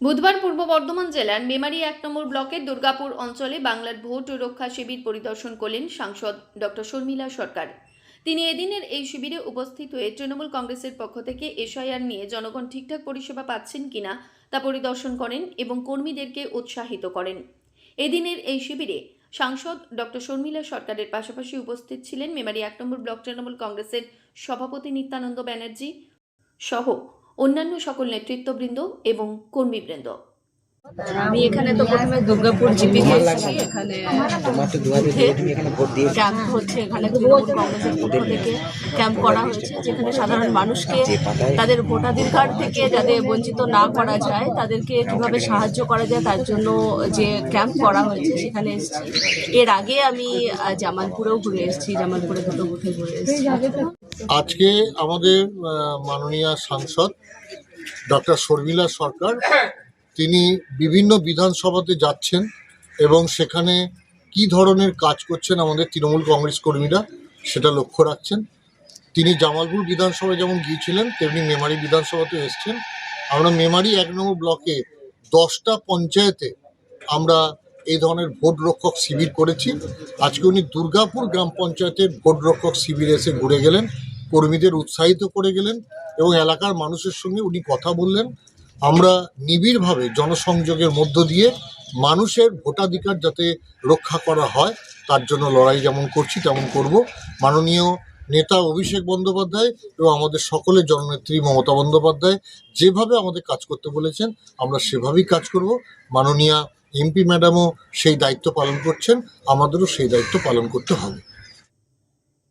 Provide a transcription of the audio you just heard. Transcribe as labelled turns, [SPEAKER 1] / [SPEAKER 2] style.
[SPEAKER 1] বুধবার পূর্ব বর্ধমান জেলার মেমারি এক নম্বর ব্লকের দুর্গাপুর অঞ্চলে বাংলার ভোট রক্ষা শিবির পরিদর্শন করলেন সাংসদ ডক্টর শর্মিলা সরকার। তিনি এদিনের এই শিবিরে উপস্থিত হয়ে তৃণমূল কংগ্রেসের পক্ষ থেকে এসআইআর নিয়ে জনগণ ঠিকঠাক পরিষেবা পাচ্ছেন কিনা তা পরিদর্শন করেন এবং কর্মীদেরকে উৎসাহিত করেন। এদিনের এই শিবিরে সাংসদ ডক্টর শর্মিলা সরকারের পাশাপাশি উপস্থিত ছিলেন মেমারি এক নম্বর ব্লক তৃণমূল কংগ্রেসের সভাপতি নিত্যানন্দ ব্যানার্জি সহ অন্যান্য সকল নেতৃত্ববৃন্দ এবং কর্মীবৃন্দ।
[SPEAKER 2] আমি এখানে তো প্রথমে দুর্গাপুর জিপি এসেছি এখানে
[SPEAKER 3] দিয়েছ।
[SPEAKER 2] ক্যাম্প হচ্ছে এখানে তৃণমূল কংগ্রেসের পক্ষ থেকে ক্যাম্প করা হচ্ছে যেখানে সাধারণ মানুষকে তাদের ভোটাধিকার থেকে যাতে বঞ্চিত না করা যায় তাদেরকে কীভাবে সাহায্য করা যায় তার জন্য যে ক্যাম্প করা হয়েছে সেখানে এসেছি। এর আগে আমি জামালপুরেও ঘুরে এসেছি জামালপুরে দুটো বুথে ঘুরে এসেছি।
[SPEAKER 4] আজকে আমাদের মাননীয় সাংসদ ডক্টর শর্মিলা সরকার, তিনি বিভিন্ন বিধানসভাতে যাচ্ছেন এবং সেখানে কি ধরনের কাজ করছেন আমাদের তৃণমূল কংগ্রেস কর্মীরা সেটা লক্ষ্য রাখছেন। তিনি জামালপুর বিধানসভায় যেমন গিয়েছিলেন, তেমনি মেমারি বিধানসভাতে এসছেন। আমরা মেমারি এক নম্বর ব্লকে দশটা পঞ্চায়েতে আমরা এই ধরনের ভোট রক্ষক শিবির করেছি। আজকে উনি দুর্গাপুর গ্রাম পঞ্চায়েতের ভোট রক্ষক শিবিরে এসে ঘুরে গেলেন। কর্মীদের উৎসাহিত করে গেলেন এবং এলাকার মানুষের সঙ্গে উনি কথা বললেন। আমরা নিবিড়ভাবে জনসংযোগের মধ্য দিয়ে মানুষের ভোটাধিকার যাতে রক্ষা করা হয়, তার জন্য লড়াই যেমন করছি তেমন করব। মাননীয় নেতা অভিষেক বন্দ্যোপাধ্যায় এবং আমাদের সকলের জননেত্রী মমতা বন্দ্যোপাধ্যায় যেভাবে আমাদের কাজ করতে বলেছেন, আমরা সেভাবেই কাজ করব। মাননীয়া এমপি ম্যাডামও সেই দায়িত্ব পালন করছেন, আমাদেরও সেই দায়িত্ব পালন করতে হবে।